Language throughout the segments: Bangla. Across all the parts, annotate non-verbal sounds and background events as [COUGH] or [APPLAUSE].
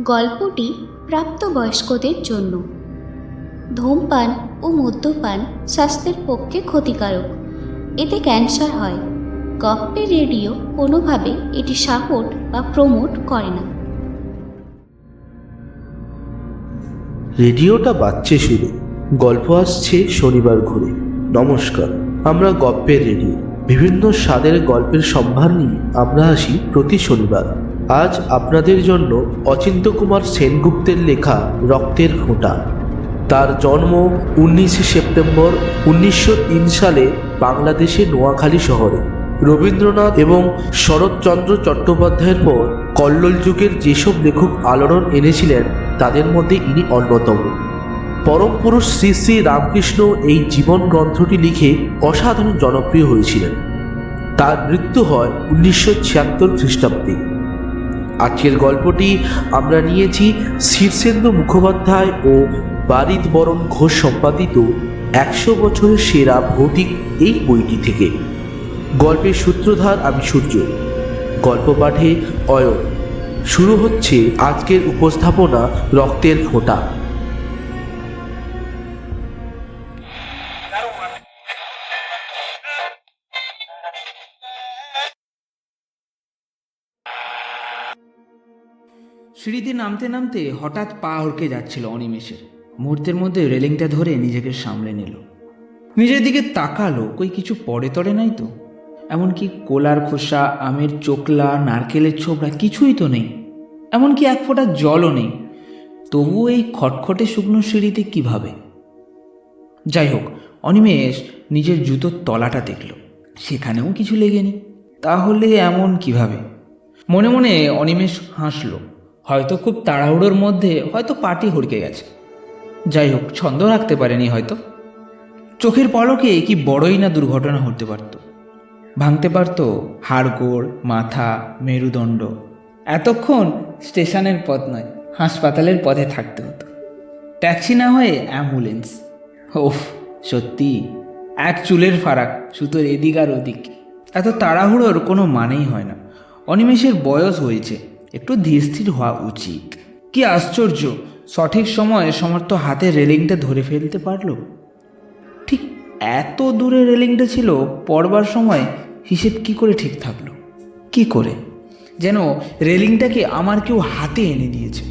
গল্পটি প্রাপ্তবয়স্কদের জন্য। ধূমপান ও মদ্যপান স্বাস্থ্যের পক্ষে ক্ষতিকারক। এতে ক্যান্সার হয়। গপ্পে রেডিও কোনোভাবে এটি সাপোর্ট বা প্রমোট করে না। রেডিওটা বাজছে শুরু গল্প আসছে শনিবার ঘুরে। নমস্কার, আমরা গপ্পের রেডিও। বিভিন্ন স্বাদের গল্পের সম্ভার নিয়ে আমরা আসি প্রতি শনিবার। আজ আপনাদের জন্য অচিন্ত কুমার সেনগুপ্তের লেখা রক্তের ফোঁটা। তার জন্ম উনিশে সেপ্টেম্বর উনিশশো তিন সালে বাংলাদেশের নোয়াখালী শহরে। রবীন্দ্রনাথ এবং শরৎচন্দ্র চট্টোপাধ্যায়ের পর কল্লোল যুগের যেসব লেখক আলোড়ন এনেছিলেন, তাদের মধ্যে ইনি অন্যতম। পরম পুরুষ শ্রী শ্রী রামকৃষ্ণ এই জীবন গ্রন্থটি লিখে অসাধারণ জনপ্রিয় হয়েছিলেন। তার মৃত্যু হয় উনিশশো ছিয়াত্তর খ্রিস্টাব্দে। আজকের গল্পটি আমরা নিয়েছি শীর্ষেন্দু মুখোপাধ্যায় ও বারিদ বরণ ঘোষ সম্পাদিত একশো বছরের সেরা ভৌতিক এই বইটি থেকে। গল্পের সূত্রধার আমি সূর্য। গল্প পাঠে অয়ন। শুরু হচ্ছে আজকের উপস্থাপনা রক্তের ফোঁটা। সিঁড়িতে নামতে নামতে হঠাৎ পা হড়কে যাচ্ছিল অনিমেষের। মুহূর্তের মধ্যে রেলিংটা ধরে নিজেকে সামলে নিল। নিজের দিকে তাকালো, কই কিছু পরে তরে নাই তো। এমনকি কোলার খোসা, আমের চোকলা, নারকেলের ছোবড়া কিছুই তো নেই। এমনকি এক ফোঁটা জলও নেই। তবুও এই খটখটে শুকনো সিঁড়িতে কীভাবে? যাই হোক, অনিমেষ নিজের জুতোর তলাটা দেখল। সেখানেও কিছু লেগেনি। তাহলে এমন কীভাবে? মনে মনে অনিমেষ হাসলো। হয়তো খুব তাড়াহুড়োর মধ্যে হয়তো পাটি হড়কে গেছে। যাই হোক ছন্দ রাখতে পারেনি হয়তো। চোখের পলকে কি বড়ই না দুর্ঘটনা হতে পারত। ভাঙতে পারত হাড়গোড়, মাথা, মেরুদণ্ড। এতক্ষণ স্টেশনের পথ নয়, হাসপাতালের পথে থাকতে হতো। ট্যাক্সি না হয়ে অ্যাম্বুলেন্স। ওফ, সত্যি, এক চুলের ফারাক, সুতোর এদিক আর ওদিক। এত তাড়াহুড়োর কোনো মানেই হয় না। অনিমেষের বয়স হয়েছে। একটু ধীরস্থির হওয়া উচিত। কি আশ্চর্য, সঠিক সময়ে সমর্থ হাতে রেলিংটা ধরে ফেলতে পারল। ঠিক এত দূরে রেলিংটা ছিল, পড়বার সময় হিসেব কি করে ঠিক থাকল? কি করে? যেন রেলিংটাকে আমার কেউ হাতে এনে দিয়েছে।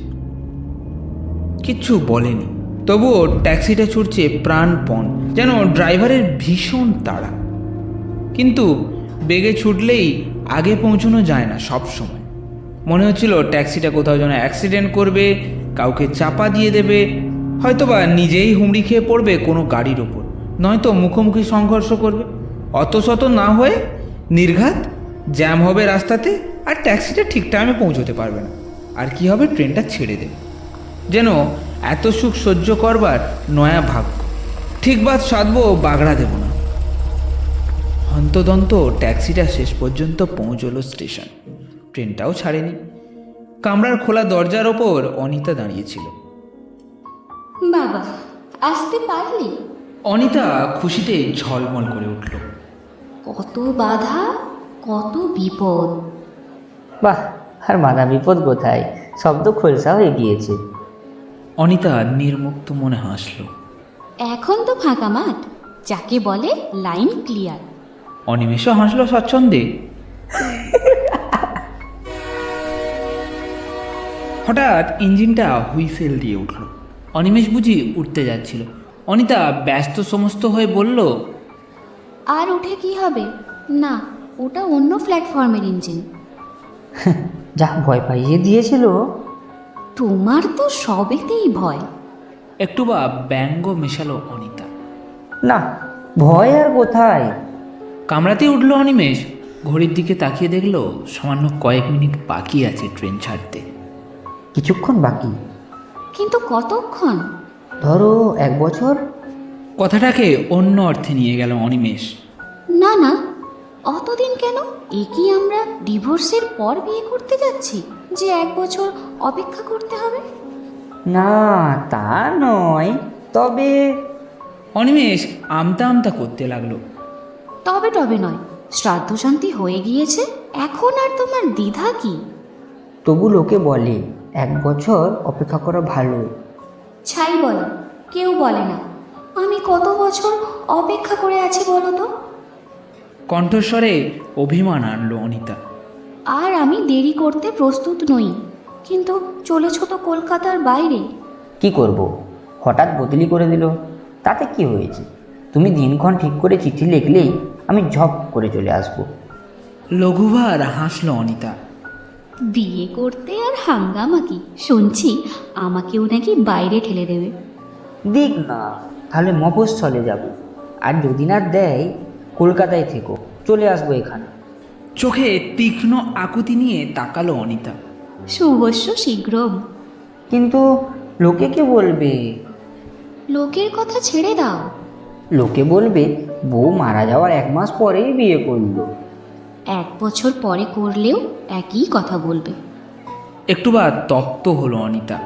কিচ্ছু বলেনি। তবুও ট্যাক্সিটা ছুটছে প্রাণপণ, যেন ড্রাইভারের ভীষণ তাড়া। কিন্তু বেগে ছুটলেই আগে পৌঁছানো যায় না সব সময়। মনে হচ্ছিল ট্যাক্সিটা কোথাও যেন অ্যাক্সিডেন্ট করবে, কাউকে চাপা দিয়ে দেবে, হয়তোবা নিজেই হুমড়ি খেয়ে পড়বে কোনো গাড়ির ওপর। নয়তো মুখোমুখি সংঘর্ষ করবে। অত শত না হয়ে নির্ঘাত জ্যাম হবে রাস্তাতে আর ট্যাক্সিটা ঠিক টাইমে পৌঁছতে পারবে না। আর কি হবে ট্রেনটা ছেড়ে দেবে। যেন এত সুখ সহ্য করবার নয়া ভাগ্য। ঠিক বাদ সাধবো বাগড়া দেব না। হন্তদন্ত ট্যাক্সিটা শেষ পর্যন্ত পৌঁছলো স্টেশন। ট্রেনটাও ছাড়েনি। কামরার খোলা দরজার ওপর অনিতা দাঁড়িয়েছিল। বাবা আসতে পারলি? অনিতা খুশিতে ঝলমল করে উঠল। কত বাধা কত বিপদ। বাহ আর মাথা বিপদ কোথায়? সব তো খোলসা হয়ে গিয়েছে। অনিতা নির্মুক্ত মনে হাসল। এখন তো ফাঁকা মাঠ যাকে বলে লাইন ক্লিয়ার। অনিমেষও হাসলো স্বচ্ছন্দে। হঠাৎ ইঞ্জিনটা হুইসেল দিয়ে উঠল। অনিমেষ বুঝি উঠতে যাচ্ছিল। অনিতা ব্যস্ত সমস্ত হয়ে বলল আর উঠে কি হবে? না ওটা অন্য প্ল্যাটফর্মের ইঞ্জিন। [LAUGHS] যা ভয় পাইয়ে দিয়েছিল। তোমার তো সবেতেই ভয়। একটু বা ব্যঙ্গ মেশালো অনিতা। না ভয় আর কোথায়? কামরাতেই উঠল অনিমেষ। ঘড়ির দিকে তাকিয়ে দেখল সামান্য কয়েক মিনিট বাকি আছে ট্রেন ছাড়তে। কিছুক্ষণ বাকি। কিন্তু কতক্ষণ? ধরো এক বছর। কথাটাকে অন্য অর্থে নিয়ে গেল অনিমেষ। না না অতদিন কেন? এ কি আমরা ডিভোর্সের পর বিয়ে করতে যাচ্ছি যে এক বছর অপেক্ষা করতে হবে? না তা নয় তবে অনিমেষ আমতা আমতা করতে লাগল। তবে টবে নয় শ্রাদ্ধ শান্তি হয়ে গিয়েছে এখন আর তোমার দ্বিধা কি? তবু লোকে বলে এক বছর অপেক্ষা করা ভালো ছাই বলে কেউ বলে না। আমি কত বছর অপেক্ষা করে আছি বলো তো? কণ্ঠস্বরে অভিমান আনলো অনিতা। আর আমি দেরি করতে প্রস্তুত নই কিন্তু চলেছ তো কলকাতার বাইরে। কি করব? হঠাৎ বদলি করে দিল। তাতে কি হয়েছে? তুমি দিনক্ষণ ঠিক করে চিঠি লিখলেই আমি ঝপ করে চলে আসব। লঘুবার হাসলো অনিতা। বিয়ে করতে আর হাঙ্গামা কি? শুনছি আমাকেও নাকি বাইরে ঠেলে দেবে। দিক না তাহলে মফস্বলে যাব। আর যদি না দেয় কলকাতায় থেকো চলে আসব এখানে। চোখে তীক্ষ্ণ আকুতি নিয়ে তাকালো অনিতা। শুভস্য শীঘ্রম। কিন্তু লোকে কে বলবে? লোকের কথা ছেড়ে দাও। লোকে বলবে বউ মারা যাওয়ার এক মাস পরেই বিয়ে করল। এক বছর পরে করলেও একই কথা বলবে। একটুবার তপ্ত হলো অনিতা।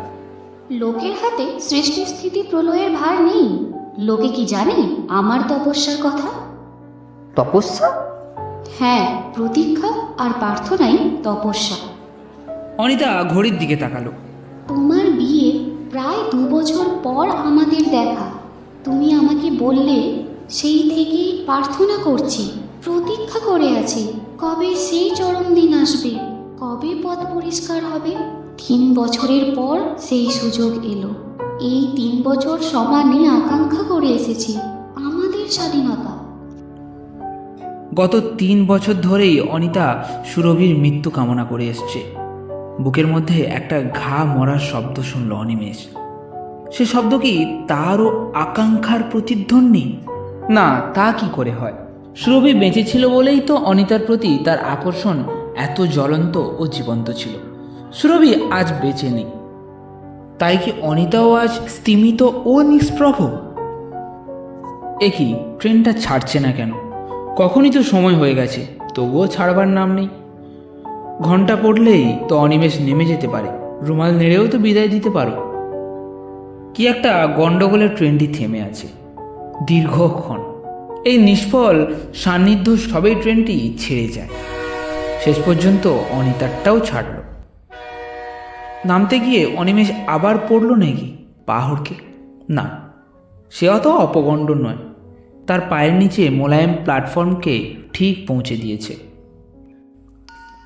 লোকের হাতে সৃষ্টি স্থিতি প্রলয়ের ভার নেই। লোকে কি জানে আমার তপস্যার কথা? তপস্যা? হ্যাঁ প্রতীক্ষা আর প্রার্থনাই তপস্যা। অনিতা ঘড়ির দিকে তাকালো। তোমার বিয়ে প্রায় দু বছর পর আমাদের দেখা। তুমি আমাকে বললে সেই থেকে প্রার্থনা করছি প্রতীক্ষা করে আছি কবে সেই চরম দিন আসবে? কবে পথ পরিষ্কার হবে? তিন বছরের পর সেই সুযোগ এলো। এই তিন বছর সমানে আকাঙ্ক্ষা করে এসেছি আমাদের স্বাধীনতা। গত তিন বছর ধরেই অনিতা সুরভির মৃত্যু কামনা করে এসছে। বুকের মধ্যে একটা ঘা মরার শব্দ শুনল অনিমেষ। সে শব্দ কি তারও আকাঙ্ক্ষার প্রতিধ্বনি? না, তা কি করে হয়? সুরভি বেঁচে ছিল বলেই তো অনিতার প্রতি তার আকর্ষণ এত জ্বলন্ত ও জীবন্ত ছিল। সুরভি আজ বেঁচে নেই। তাই কি অনিতাও আজ স্তিমিত ও নিষ্প্রভ? এ কি ট্রেনটা ছাড়ছে না কেন? কখনই তো সময় হয়ে গেছে, তবুও ছাড়বার নাম নেই। ঘণ্টা পড়লেই তো অনিমেষ নেমে যেতে পারে। রুমাল নেড়েও তো বিদায় দিতে পারো। কি একটা গন্ডগোলের ট্রেনটি থেমে আছে। দীর্ঘক্ষণ। এই নিষ্ফল, সান্নিধ্য সবেই ট্রেনটি ছেড়ে যায়। শেষ পর্যন্ত অনিতারটাও ছাড়ল। নামতে গিয়ে অনিমেষ আবার পড়ল নাকি পাহড়কে। না, সে অত অপগণ্ড নয়। তার পায়ের নিচে মোলায়েম প্ল্যাটফর্মকে ঠিক পৌঁছে দিয়েছে।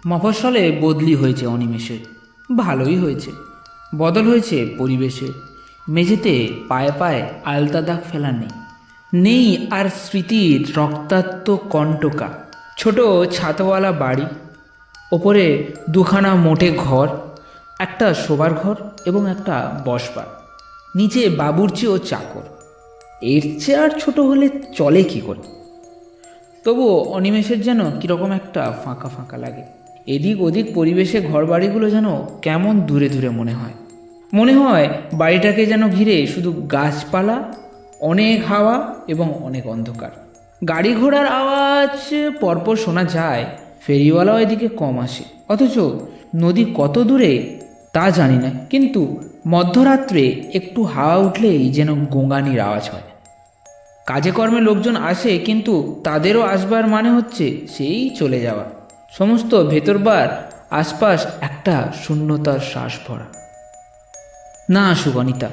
মফস্বলে বদলি হয়েছে অনিমেষের। ভালোই হয়েছে। বদল হয়েছে পরিবেশের। মেঝেতে পায়ে পায়ে আলতা দাগ ফেলা নেই নেই আর স্মৃতির রক্তাক্ত কণ্টকা। ছোট ছাতওয়ালা বাড়ি। ওপরে দুখানা মোটে ঘর, একটা শোবার ঘর এবং একটা বসবার। নিচে বাবুর্চি ও চাকর। এর চেয়ে আর ছোট হলে চলে কি করে? তবুও অনিমেষের যেন কীরকম একটা ফাঁকা ফাঁকা লাগে। এদিক ওদিক পরিবেশে ঘর বাড়িগুলো যেন কেমন দূরে দূরে মনে হয়। মনে হয় বাড়িটাকে যেন ঘিরে শুধু গাছপালা, অনেক হাওয়া এবং অনেক অন্ধকার। গাড়ি ঘোড়ার আওয়াজ পরপর শোনা যায়, ফেরিওয়ালাও এদিকে কম আসে। অথচ নদী কত দূরে, তা জানি না। কিন্তু মধ্যরাত্রে একটু হাওয়া উঠলেই যেন গোঙানির আওয়াজ হয়। কাজে কর্মে লোকজন আসে, কিন্তু তাদেরও আসবার মানে হচ্ছে সেই চলে যাওয়া। সমস্ত ভেতরবার আশপাশ একটা শূন্যতার শ্বাস ভরা। না অনিতা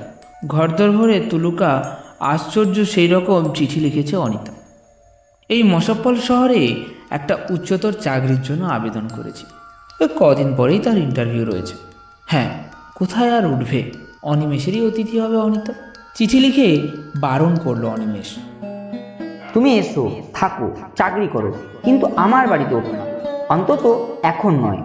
ঘরদর ভরে তুলুকা, আশ্চর্য সেই রকম চিঠি লিখেছে অনিতা। এই মশাপ্পল শহরে একটা উচ্চতর চাকরির জন্য আবেদন করেছি। কদিন পরেই তার ইন্টারভিউ রয়েছে। হ্যাঁ কোথায় আর উঠবে? অনিমেষেরই অতিথি হবে অনিতা। চিঠি লিখে বারণ করল অনিমেষ। তুমি এসো, থাকো, চাকরি করো, কিন্তু আমার বাড়িতে ওঠো না। অন্তত এখন নয়।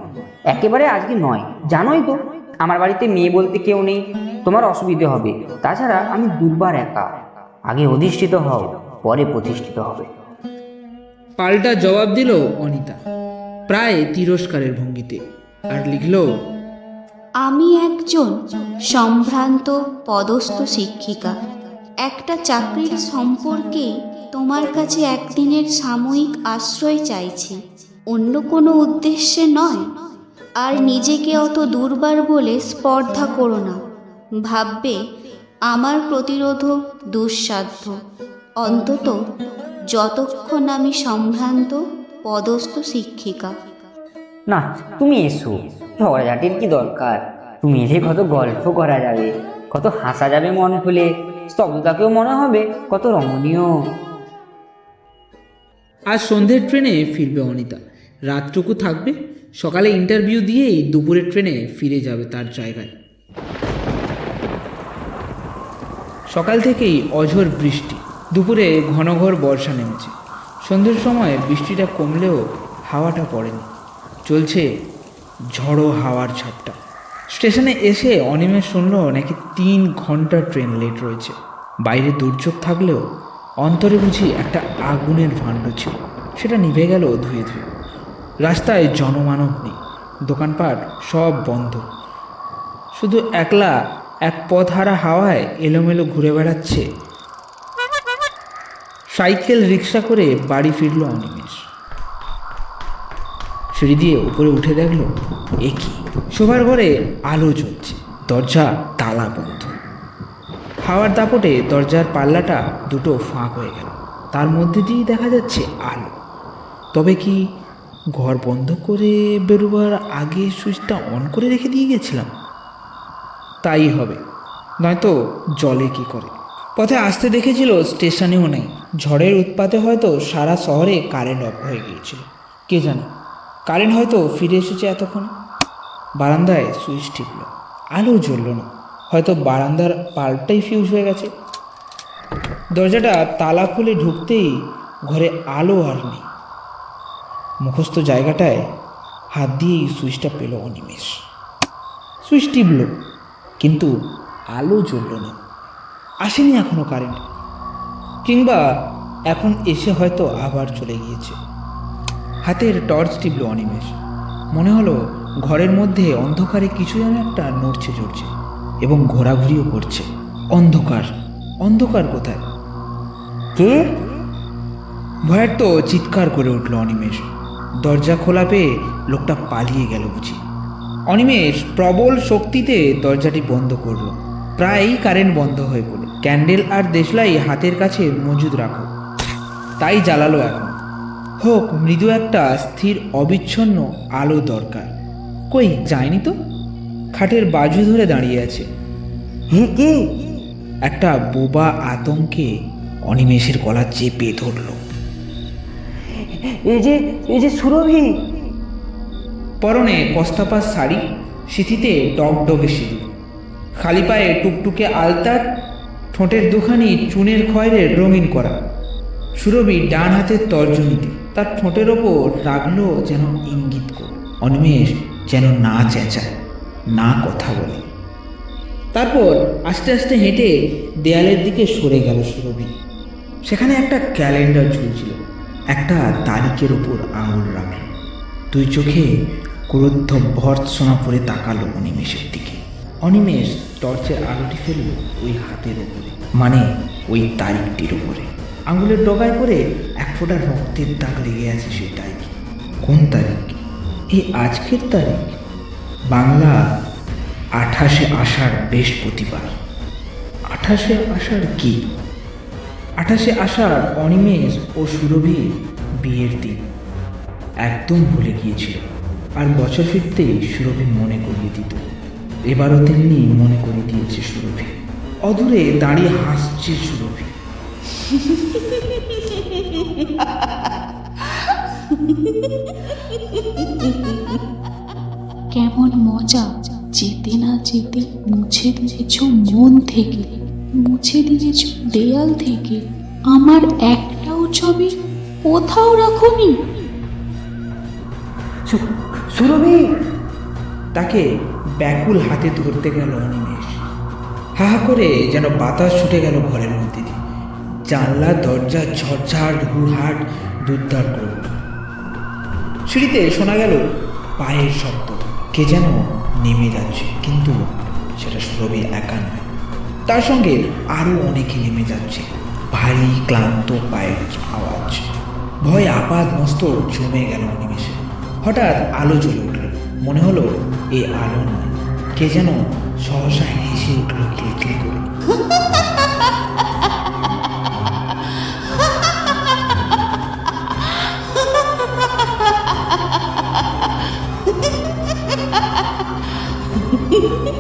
একেবারে আজকে নয়। জানোই তো, আমার বাড়িতে মেয়ে বলতে কেউ নেই। তোমার অসুবিধে হবে। তাছাড়া আমি দুর্বার একা। আগে অধিষ্ঠিত হও, পরে প্রতিষ্ঠিত হবে। পাল্টা জবাব দিল অনিতা। প্রায় তিরস্কারের ভঙ্গিতে আর লিখল, আমি একজন সম্ভ্রান্ত পদস্থ শিক্ষিকা। একটা চাকরির সম্পর্কে তোমার কাছে একদিনের সাময়িক আশ্রয় চাইছি। অন্য কোনো উদ্দেশ্যে নয়। আর নিজেকে অত দুর্বার বলে স্পর্ধা করো না। ভাববে আমার প্রতিরোধ দুঃসাধ্য। অন্তত যতক্ষণ আমি সম্ভ্রান্ত পদস্থ শিক্ষিকা। না তুমি এসো। ঝগড়াঝাটির কি দরকার? তুমি এলে কত গল্প করা যাবে কত হাসা যাবে মন খুলে স্তব্ধতাকেও মনে হবে কত রমণীয়। আজ সন্ধ্যের ট্রেনে ফিরবে অনিতা। রাতটুকু থাকবে সকালে ইন্টারভিউ দিয়েই দুপুরের ট্রেনে ফিরে যাবে তার জায়গায়। সকাল থেকেই অঝোর বৃষ্টি। দুপুরে ঘন ঘর বর্ষা নেমেছে। সন্ধ্যের সময় বৃষ্টিটা কমলেও হাওয়াটা পড়েনি। চলছে ঝড়ো হাওয়ার ঝাপটা। স্টেশনে এসে অনিমেষ শুনল নাকি তিন ঘণ্টা ট্রেন লেট রয়েছে। বাইরে দুর্যোগ থাকলেও অন্তরে বুঝি একটা আগুনের ভাণ্ড ছিল। সেটা নিভে গেল ধুয়ে ধুয়ে। রাস্তায় জনমানব নেই। দোকানপাট সব বন্ধ। শুধু একলা এক পথহারা হাওয়ায় এলোমেলো ঘুরে বেড়াচ্ছে সাইকেল রিক্সা করে বাড়ি ফিরল অনিমেষ। সিঁড়ি দিয়ে উপরে উঠে দেখল একই শোবার ঘরে আলো জ্বলছে, দরজা, তালা বন্ধ। হাওয়ার দাপটে দরজার পাল্লাটা দুটো ফাঁক হয়ে গেল, তার মধ্যে দিয়েই দেখা যাচ্ছে আলো। তবে কি ঘর বন্ধ করে বেরোবার আগে সুইচটা অন করে রেখে দিয়ে গেছিলাম? তাই হবে, নয়তো জলে কি করে? পথে আসতে দেখেছিল স্টেশনেও নেই। ঝড়ের উৎপাতে হয়তো সারা শহরে কারেন্ট অফ হয়ে গিয়েছিল। কে জানে? কারেন্ট হয়তো ফিরে এসেছে এতক্ষণ। বারান্দায় সুইচ টিপল। আলো জ্বলল না। হয়তো বারান্দার পাল্টাই ফিউজ হয়ে গেছে। দরজাটা তালা খুলে ঢুকতেই ঘরে আলো আর নেই। মুখস্থ জায়গাটায় হাত দিয়েই সুইচটা পেল অনিমেষ। সুইচ টিপল, কিন্তু আলো জ্বলল না। আসেনি এখনও কারেন্ট কিংবা এখন এসে হয়তো আবার চলে গিয়েছে। হাতের টর্চ টিপল অনিমেষ। মনে হলো ঘরের মধ্যে অন্ধকারে কিছু যেন একটা নড়ছে চড়ছে এবং ঘোরাঘুরিও করছে। অন্ধকার অন্ধকার কোথায়? কে? ভয়ের তো চিৎকার করে উঠল অনিমেষ। দরজা খোলা পেয়ে লোকটা পালিয়ে গেল বুঝি। অনিমেষ প্রবল শক্তিতে দরজাটি বন্ধ করল। প্রায়ই কারেন্ট বন্ধ হয়ে পড়ে। ক্যান্ডেল আর দেশলাই হাতের কাছে মজুদ রাখো। তাই জ্বালালো এখন। হোক মৃদু একটা স্থির অবিচ্ছন্ন আলো দরকার। কই যায়নি তো? খাটের বাজু ধরে দাঁড়িয়ে আছে। হে কে? একটা বোবা আতঙ্কে অনিমেষের গলা চেপে ধরলো। এই যে এই যে সুরভি। পরনে কস্তাপাস শাড়ি সিথিতে ডগডগে সিঁদুর। খালি পায়ে টুকটুকে আলতার ঠোঁটের দুখানি চুনের খয়ের রঙিন করা। সুরভি ডান হাতের তর্জনীতে তার ঠোঁটের ওপর রাগলো যেন ইঙ্গিত করে। অনিমেষ যেন না চেঁচায়, না কথা বলে। তারপর আস্তে আস্তে হেঁটে দেয়ালের দিকে সরে গেল সুরভি। সেখানে একটা ক্যালেন্ডার ঝুলছিল। একটা তারিখের ওপর আঙুল রাখল। দুই চোখে ক্রোধ ভর্ৎসনা পরে তাকালো অনিমেষের দিকে। অনিমেষ টর্চের আলোটি ফেলল ওই হাতের ওপরে মানে ওই তারিখটির ওপরে আঙুলের ডগায় করে এক ফোঁটা রক্তের দাগ লেগে আছে সেই তারিখে। কোন তারিখ? এই আজকের তারিখ? বাংলা আঠাশে আষাঢ় বৃহস্পতিবার। আঠাশে আষাঢ় কি? আঠাশে আষাঢ় অনিমেষ ও সুরভির বিয়ের দিন। একদম ভুলে গিয়েছিল। আর বছর ফিরতেই সুরভি মনে করিয়ে দিত। এবারও তেমনি মনে করে দিয়েছে সুরভি। অদূরে দাঁড়িয়ে হাসছে সুরভি। কেমন মজা যেতে না যেতে মুছে দিয়েছ মন থেকে মুছে দিয়েছ দেয়াল থেকে আমার একটাও ছবি কোথাও রাখুনি। সুরভি তাকে ব্যাকুল হাতে ধরতে গেল অনিমেষ। হা হা করে যেন বাতাস ছুটে গেল ঘরের মধ্যে দিয়ে। জানলা, দরজা ঝরঝাট হুড়হাট দুর্দার করে সিঁড়িতে শোনা গেল পায়ের শব্দ। কে যেন নেমে যাচ্ছে, কিন্তু সেটা সুরভি একা নয়। তার সঙ্গে আরও অনেকে নেমে যাচ্ছে। ভারী, ক্লান্ত পায়ের আওয়াজ। ভয় আপাদ মস্ত জমে গেল অনিমেষে হঠাৎ আলো জ্বলে উঠল। মনে হলো এ আলো নয় কে যেন সহসা হেসে উঠল কিলকিল করে [LAUGHS]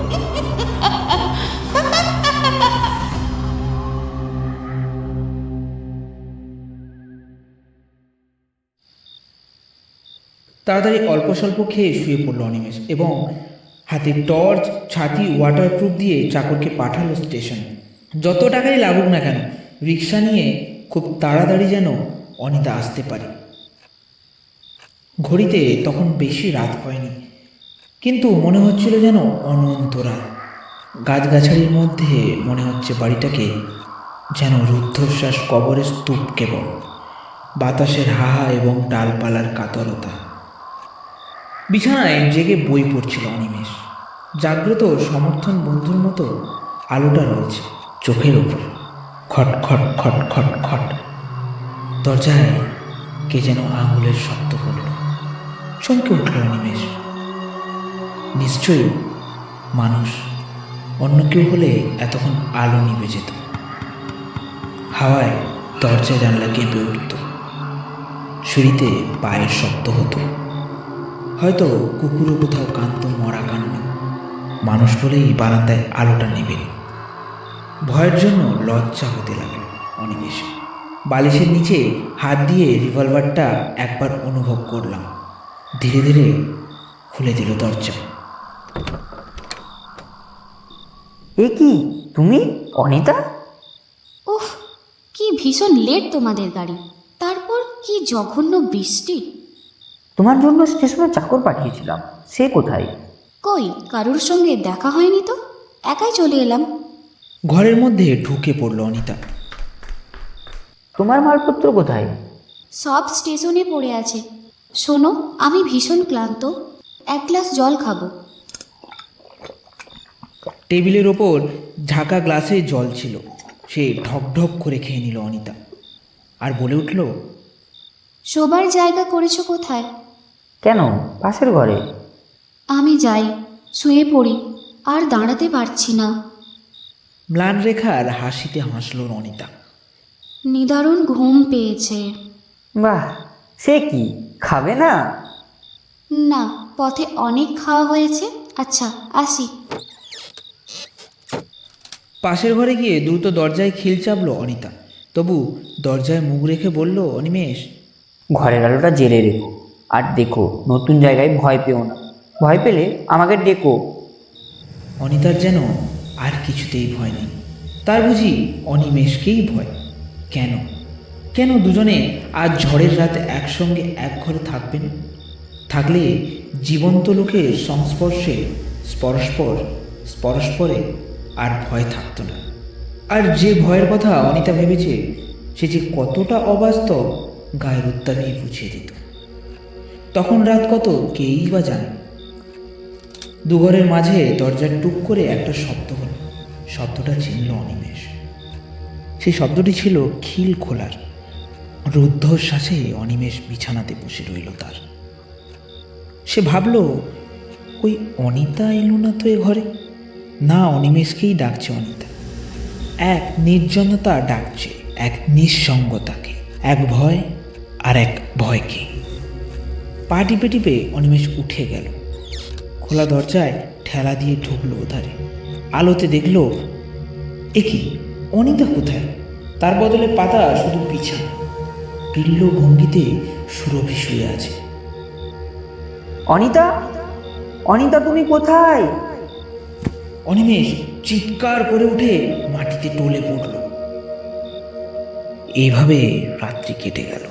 তাড়াতাড়ি অল্প স্বল্প খেয়ে শুয়ে পড়ল অনিমেষ এবং হাতে টর্চ, ছাতি ওয়াটারপ্রুফ দিয়ে চাকরকে পাঠালো স্টেশনে। যত টাকাই লাগুক না কেন, রিক্সা নিয়ে খুব তাড়াতাড়ি যেন অনিতা আসতে পারে। ঘড়িতে তখন বেশি রাত হয়নি, কিন্তু মনে হচ্ছিল যেন অনন্ত রাত। গাছগাছালির মধ্যে মনে হচ্ছে বাড়িটাকে যেন রুদ্ধশ্বাস কবরের স্তূপ কেবল। বাতাসের হাহা এবং ডালপালার কাতরতা বিছানায় জেগে বই পড়ছিল অনিমেষ। জাগ্রত সমর্থন বন্ধুর মতো আলোটা রয়েছে চোখের ওপর। খট খট খট খট খট। দরজায় কে যেন আঙুলের শব্দ করল। চমকে উঠল অনিমেষ। নিশ্চয়ই মানুষ অন্য কেউ হলে এতক্ষণ আলো নিভে যেত। হাওয়ায় দরজা জানলা কেঁপে উঠত। সিঁড়িতে পায়ের শব্দ হতো। হয়তো কুকুরও কোথাও কান্ত মরা কান্না মানুষ বলেই বারান্দায় আলোটা নেবে ভয়ের জন্য লজ্জা হতে লাগল অনিমেষে বালিশের নিচে হাত দিয়ে রিভলভারটা একবার অনুভব করলাম। ধীরে ধীরে খুলে দিল দরজা। এ কি? তুমি? অনিতা? উফ কি ভীষণ লেট তোমাদের গাড়ি। তারপর কি জঘন্য বৃষ্টি। তোমার জন্য স্টেশনে চাকর পাঠিয়েছিলাম। সে কোথায়? কই? কারুর সঙ্গে দেখা হয়নি তো? একাই চলে এলাম। ঘরের মধ্যে ঢুকে পড়ল অনিতা। তোমার মালপত্র কোথায়? সব স্টেশনে পড়ে আছে। শোনো আমি ভীষণ ক্লান্ত। এক গ্লাস জল খাব। টেবিলের ওপর ঢাকা গ্লাসে জল ছিল। সে ঢক ঢক করে খেয়ে নিল অনিতা। আর বলে উঠল শোবার জায়গা করেছ কোথায়? কেন? পাশের ঘরে? আমি যাই শুয়ে পড়ি আর দাঁড়াতে পারছি না। ম্লান রেখার হাসিতে হাসল অনিতা নিদারুণ ঘুম পেয়েছে। বাহ সে কি? খাবে না? না পথে অনেক খাওয়া হয়েছে। আচ্ছা আসি। পাশের ঘরে গিয়ে দ্রুত দরজায় খিল চাপল অনিতা। তবু দরজায় মুখ রেখে বলল অনিমেষ। ঘরের আলোটা জেলে রেখো। আর দেখো, নতুন জায়গায় ভয় পেও না। ভয় পেলে আমাকে ডেকো। অনিতার যেন আর কিছুতেই ভয় নেই। তার বুঝি অনিমেষকেই ভয়। কেন? কেন দুজনে আজ ঝড়ের রাতে একসঙ্গে এক ঘরে থাকবেন? থাকলে জীবন্ত লোকের সংস্পর্শে পরস্পর পরস্পরে আর ভয় থাকতো না। আর যে ভয়ের কথা অনিতা ভেবেছে, সে যে কতটা অবাস্তব, গায়ের উত্তাপেই বুঝিয়ে দিত। তখন রাত কত, কেই বা জানে? দুঘরের মাঝে দরজার টুক করে একটা শব্দ হল। শব্দটা চিনল অনিমেষ। সেই শব্দটি ছিল খিল খোলার। রুদ্ধশ্বাসে অনিমেষ বিছানাতে বসে রইল তার। সে ভাবল ওই অনিতা এলো না তো এ ঘরে? না, অনিমেষকেই ডাকছে অনিতা। এক নির্জনতা ডাকছে, এক নিঃসঙ্গতাকে, এক ভয় আর এক ভয়কে। পা টিপে টিপে অনিমেষ উঠে গেল। খোলা দরজায় ঠেলা দিয়ে ঢুকলো ওধারে। আলোতে দেখল এ কি? অনিতা কোথায়? তার বদলে পাতা শুধু বিছানা। পিল্ল ভঙ্গিতে সুরভি শুয়ে আছে। অনিতা? অনিতা তুমি কোথায়? অনিমেষ চিৎকার করে উঠে মাটিতে টলে পড়ল। এইভাবে রাত্রি কেটে গেল।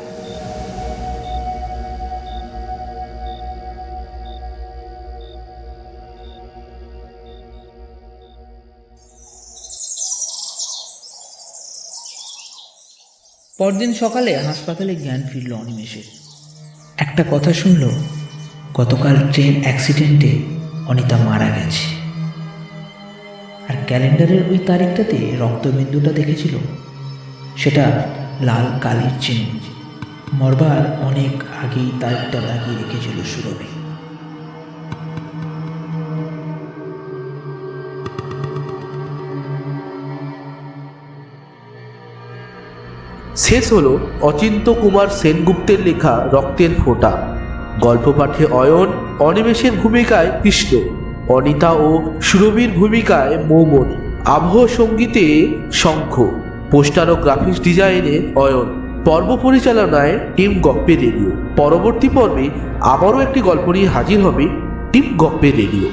পরদিন সকালে হাসপাতালে জ্ঞান ফিরল অনিমেষের। একটা কথা শুনল, গতকাল ট্রেন অ্যাক্সিডেন্টে অনিতা মারা গেছে। আর ক্যালেন্ডারের ওই তারিখটাতে রক্তবিন্দুটা দেখেছিল? সেটা লাল কালির চিহ্ন মরবার অনেক আগেই তারিখটা লাগিয়ে রেখেছিল সুরভি। শেষ হলো অচিন্ত কুমার সেনগুপ্তের লেখা রক্তের ফোঁটা। গল্প পাঠে অয়ন, অনিমেষের ভূমিকায় কৃষ্ণ, অনিতা ও সুরভীর ভূমিকায় মৌমনি, আবহ সঙ্গীতে শঙ্খ, পোস্টার ও গ্রাফিক্স ডিজাইনে অয়ন, পর্ব পরিচালনায় টিম গপ্পে রেডিও। পরবর্তী পর্বে আবারও একটি গল্প নিয়ে হাজির হবে টিম গপ্পে রেডিও।